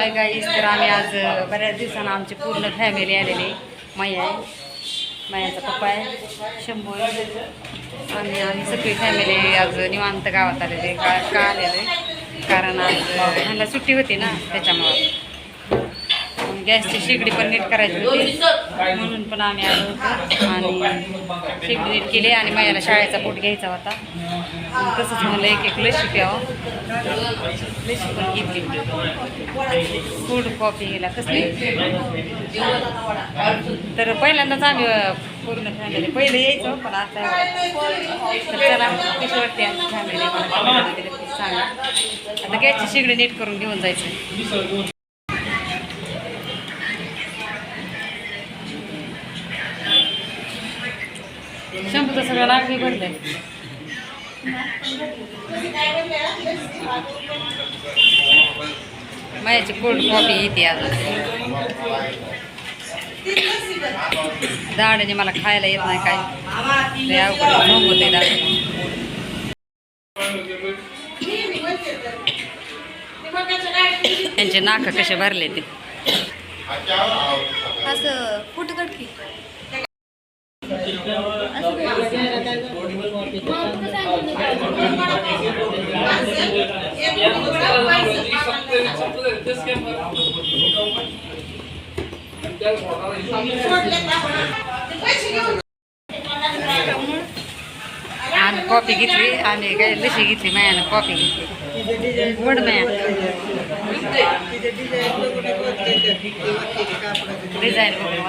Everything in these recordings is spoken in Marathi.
हाय गाईस तर आम्ही आज बऱ्याच दिवसानं आमची पूर्ण फॅमिली आलेली. माया आहे. मैयाचा पप्पा आहे. शंभू आहे. आणि आम्ही सगळी फॅमिली आज निवांत गावात आलेली का का आलेले कारण आज ह्याला ह्यांना सुट्टी होती ना त्याच्यामुळं. गॅसची शेगडी पण नीट करायची होती. म्हणून पण आम्ही आलो होतो. आणि शेगडी नीट केली आणि माझ्याला शाळेचा पोट घ्यायचा होता. तसंच मला एक एक लशी प्यावं. लशी पण घेतली. फूड कॉफी गेला कसली. तर पहिल्यांदाच आम्ही पूर्ण फॅमिली पहिले यायचो पण आता त्याला कशी वाटते आमची फॅमिली सांगा. आता गॅसची शेगडी नीट करून घेऊन जायचं. शंभूचं सगळं नागरी भरलंय. माझ्याची कोल्ड कॉफी येते अजून दाण्याने मला खायला येत नाही काय. ते अवघड झोंब होते त्यांचे नाक कसे भरले ते. असं फुटकट आणि कॉफी घेतली आणि काय लशी घेतली मायानं कॉफी घेतली. वड माया. डिझाईन बघून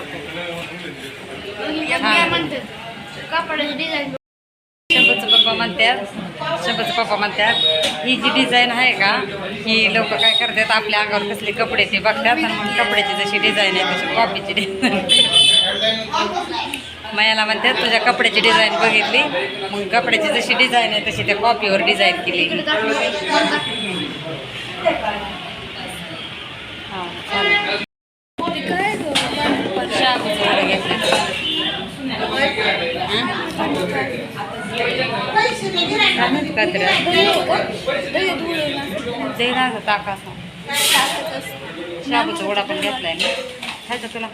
कापडाची डिझाईन पप्पा म्हणतात शंभरचे पप्पा म्हणतात ही जी डिझाईन आहे का ही लोक काय करतात आपल्या अंगावर कसले कपडे ते बघतात आणि मग कपड्याची जशी डिझाईन आहे तशी कॉपीची डिझाईन मयाला म्हणतात तुझ्या कपड्याची डिझाईन बघितली मग कपड्याची जशी डिझाईन आहे तशी त्या कॉपीवर डिझाईन केली. इकडे ते ना गं शाबूचा वडा पण घेतलाय ना खायचं तुला